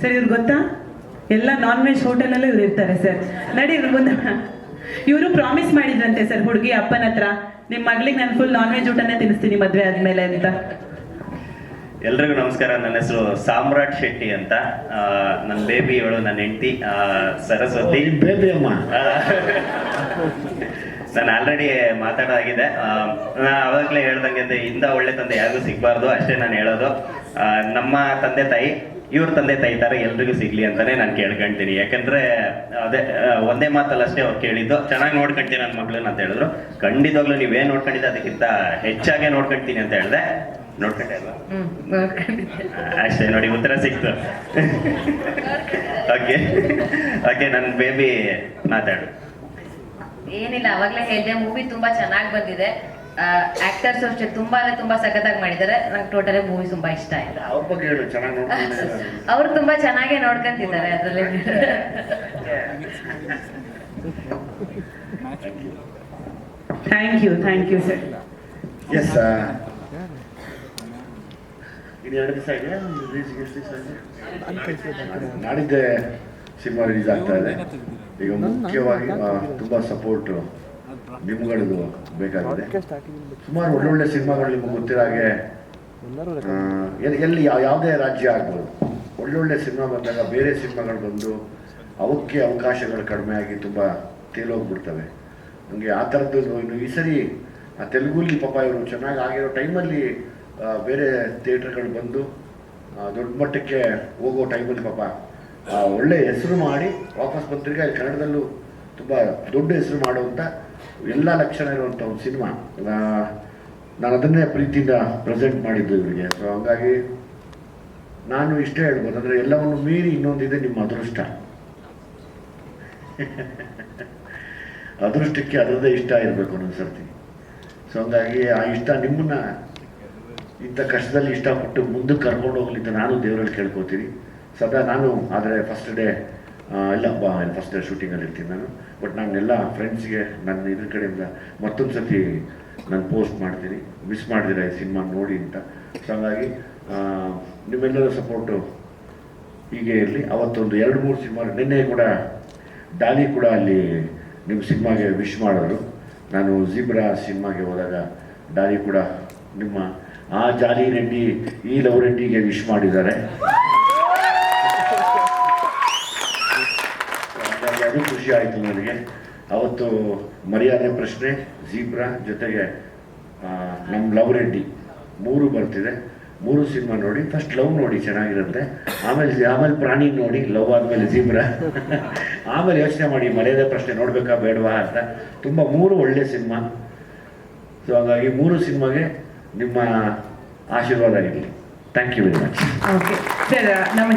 Sir ಇವ್ರು ಗೊತ್ತಾ? ಎಲ್ಲ ನಾನ್ ವೆಜ್ ಹೋಟೆಲಲ್ಲೂ ಇವ್ರು ಇರ್ತಾರೆ ಸರ್. ನಡಿ ಇವ್ರು ಮುಂದೆ ಇವರು ಪ್ರಾಮಿಸ್ ಮಾಡಿದ್ರಂತೆ ಸರ್ ಹುಡುಗಿ ಅಪ್ಪನ ಹತ್ರ. ನಿಮ್ಮ ಮಗಳಿಗೆ ನಾನು ಫುಲ್ ನಾನ್ ವೆಜ್ ಊಟನೇ ತಿನ್ನಿಸ್ತೀನಿ ಮದ್ವೆ ಆದ್ಮೇಲೆ ಅಂತ. ಎಲ್ರಿಗೂ ನಮಸ್ಕಾರ. ನನ್ನ ಹೆಸರು ಸಾಮ್ರಾಟ್ ಶೆಟ್ಟಿ ಅಂತ. ನನ್ನ ಬೇಬಿ ಇವಳು ನನ್ನ ಹೆಂಡತಿ. ಸರಸ್ವತಿ. ಬೇಬಿ ಅಮ್ಮ. ನಾನು ಆಲ್ರೆಡಿ ಮಾತಾಡೋದಾಗಿದೆ ಆ, ನಾ ಅವಾಗಲೇ ಹೇಳ್ದಂಗೆ ಇಂದ ಒಳ್ಳೆ ತಂದೆ ಯಾರಿಗೂ ಸಿಗಬಾರ್ದು ಅಷ್ಟೇ ನಾನು ಹೇಳೋದು. ನಮ್ಮ ತಂದೆ ತಾಯಿ ಇವ್ರ ತಂದೆ ತಾಯಿ ತರ ಎಲ್ರಿಗೂ ಸಿಗ್ಲಿ ಅಂತಾನೆ ನಾನು ಕೇಳ್ಕೊಂತೀನಿ. ಯಾಕಂದ್ರೆ ಅದೇ ಒಂದೇ ಮಾತಲ್ಲ ಅಷ್ಟೇ ಅವ್ರು ಕೇಳಿದ್ದು. ಚೆನ್ನಾಗಿ ನೋಡ್ಕೊಂತೀನಿ ನನ್ನ ಮಗಳನ್ನ ಅಂತ ಹೇಳಿದ್ರು. ಖಂಡಿತವಾಗ್ಲೂ ನೀವೇನ್ ನೋಡ್ಕೊಂಡಿದ್ದೆ ಅದಕ್ಕಿಂತ ಹೆಚ್ಚಾಗೆ ನೋಡ್ಕೊಂತೀನಿ ಅಂತ ಹೇಳಿದೆ. ನೋಡ್ಕೊಂಡೆ ಅಲ್ವಾ? ಅಷ್ಟೇ ನೋಡಿ ಉತ್ತರ ಸಿಕ್ತು. ಓಕೆ. ಓಕೆ ನನ್ನ ಬೇಬಿ ಮಾತಾಡು. ಏನಿಲ್ಲ ಅವಾಗ್ಲೇ ಹೇಳಿದೆ ಮೂವಿ ತುಂಬಾ ಚೆನ್ನಾಗಿ ಬಂದಿದೆ. ಆಕ್ಟರ್ಸ್ ಅಷ್ಟೇ ತುಂಬಾ ಅಂದ್ರೆ ತುಂಬಾ ಸಖತ್ತಾಗಿ ಮಾಡಿದ್ದಾರೆ. ನಂಗೆ ಟೋಟಲಿ ಮೂವಿ ತುಂಬಾ ಇಷ್ಟ ಆಯ್ತು. ಅವ್ರ ತುಂಬಾ ಚೆನ್ನಾಗೇ ನೋಡ್ಕೊಂತಿದ್ದಾರೆ ಅದರಲ್ಲಿ. Thank you thank you sir yes ಎರಡು ದಿವಸ ಇದೆ ನಾಡಿದ್ದೆ ಸಿನಿಮಾ ರಿಲೀಸ್ ಆಗ್ತಾ ಇದೆ. ಈಗ ಮುಖ್ಯವಾಗಿ ತುಂಬಾ ಸಪೋರ್ಟ್ ನಿಮ್ಗಳಿಗೂ ಬೇಕಾಗಿದೆ. ಸುಮಾರು ಒಳ್ಳೊಳ್ಳೆ ಸಿನಿಮಾಗಳು ನಿಮ್ಗೆ ಗೊತ್ತಿರೋ ಹಾಗೆ ಎಲ್ಲಿ- ಎಲ್ಲಿ ಯಾವ- ಯಾವುದೇ ರಾಜ್ಯ ಆಗ್ಬೋದು ಒಳ್ಳೊಳ್ಳೆ ಸಿನಿಮಾ ಬಂದಾಗ ಬೇರೆ ಸಿನಿಮಾಗಳು ಬಂದು ಅವಕ್ಕೆ ಅವಕಾಶಗಳು ಕಡಿಮೆ ಆಗಿ ತುಂಬ ತೇಲೋಗ್ಬಿಡ್ತವೆ. ನನಗೆ ಆ ಥರದ್ದು ಇನ್ನು ಈ ಸರಿ ಆ ತೆಲುಗುಲಿ ಪಾಪ ಇವರು ಚೆನ್ನಾಗಿ ಆಗಿರೋ ಟೈಮಲ್ಲಿ ಬೇರೆ ಥಿಯೇಟ್ರ್ಗಳು ಬಂದು ದೊಡ್ಡ ಮಟ್ಟಕ್ಕೆ ಹೋಗೋ ಟೈಮಲ್ಲಿ ಪಾಪ ಒಳ್ಳೆ ಹೆಸರು ಮಾಡಿ ವಾಪಸ್ ಬಂದ್ರಿಗೆ ಕನ್ನಡದಲ್ಲೂ ತುಂಬ ದೊಡ್ಡ ಹೆಸರು ಮಾಡುವಂಥ ಎಲ್ಲ ಲಕ್ಷಣ ಇರುವಂಥ ಒಂದು ಸಿನಿಮಾ. ನಾನು ಅದನ್ನೇ ಪ್ರೀತಿಯಿಂದ ಪ್ರೆಸೆಂಟ್ ಮಾಡಿದ್ದು ಇವರಿಗೆ. ಸೊ ಹಂಗಾಗಿ ನಾನು ಇಷ್ಟೇ ಹೇಳ್ಬೋದು. ಅಂದರೆ ಎಲ್ಲವನ್ನು ಮೀರಿ ಇನ್ನೊಂದಿದೆ ನಿಮ್ಮ ಅದೃಷ್ಟ. ಅದೃಷ್ಟಕ್ಕೆ ಅದರದೇ ಇಷ್ಟ ಇರಬೇಕು ಒಂದೊಂದು ಸರ್ತಿ. ಸೊ ಹಂಗಾಗಿ ಆ ಇಷ್ಟ ನಿಮ್ಮನ್ನ ಇಂಥ ಕಷ್ಟದಲ್ಲಿ ಇಷ್ಟಪಟ್ಟು ಮುಂದಕ್ಕೆ ಕರ್ಕೊಂಡು ಹೋಗ್ಲಿಂತ ನಾನು ದೇವರಲ್ಲಿ ಕೇಳ್ಕೊತೀನಿ. ಸದಾ ನಾನು, ಆದರೆ ಫಸ್ಟ್ ಡೇ ಇಲ್ಲ, ಬಾ ಫಸ್ಟ್ ಡೇ ಶೂಟಿಂಗಲ್ಲಿ ಇರ್ತೀನಿ ನಾನು. ಬಟ್ ನಾನೆಲ್ಲ ಎಲ್ಲ ಫ್ರೆಂಡ್ಸ್ಗೆ ನನ್ನ ಇದ್ರ ಕಡೆಯಿಂದ ಮತ್ತೊಂದು ಸತಿ ನಾನು ಪೋಸ್ಟ್ ಮಾಡ್ತೀನಿ. ಮಿಸ್ ಮಾಡಿದಿರ ಈ ಸಿನಿಮಾ ನೋಡಿ ಅಂತ. ಸೊ ಹಾಗಾಗಿ ನಿಮ್ಮೆಲ್ಲರ ಸಪೋರ್ಟು ಹೀಗೆ ಇರಲಿ. ಅವತ್ತೊಂದು ಎರಡು, ಮೂರು ಸಿನಿಮಾ ನಿನ್ನೆ ಕೂಡ ಡಾಲಿ ಕೂಡ ಅಲ್ಲಿ ನಿಮ್ಮ ಸಿನಿಮಾಗೆ ವಿಶ್ ಮಾಡೋರು ನಾನು ಜಿಬ್ರಾ ಸಿನಿಮಾಗೆ ಹೋದಾಗ ಡಾಲಿ ಕೂಡ ನಿಮ್ಮ ಆ ಜಾಲಿ ರೆಡ್ಡಿ, ಈ ಲವ್ ರೆಡ್ಡಿಗೆ ವಿಶ್ ಮಾಡಿದ್ದಾರೆ ಹಾಗಾಗಿ ಅದು ಖುಷಿ ಆಯಿತು ನನಗೆ ಅವತ್ತು ಮರ್ಯಾದೆ ಪ್ರಶ್ನೆ ಜೀಬ್ರಾ ಜೊತೆಗೆ ನಮ್ಮ ಲವ್ ರೆಡ್ಡಿ. ಮೂರು ಬರ್ತಿದೆ. ಮೂರು ಸಿನಿಮಾ ನೋಡಿ ಫಸ್ಟ್ ಲವ್ ನೋಡಿ ಚೆನ್ನಾಗಿರುತ್ತೆ. ಆಮೇಲೆ ಆಮೇಲೆ ಪ್ರಾಣಿ ನೋಡಿ, ಲವ್ ಆದಮೇಲೆ ಜೀಬ್ರಾ ಆಮೇಲೆ ಯೋಚನೆ ಮಾಡಿ, ಮರ್ಯಾದೆ ಪ್ರಶ್ನೆ ನೋಡಬೇಕಾ ಬೇಡವಾ ಅಂತ. ತುಂಬ ಮೂರು ಒಳ್ಳೆ ಸಿನಿಮಾ. ಸೊ ಹಾಗಾಗಿ ಮೂರು ಸಿನಿಮಾಗೆ ನಿಮ್ಮ ಆಶೀರ್ವಾದ ಇರಲಿ. Thank you very much okay sir ನಮ್ಮ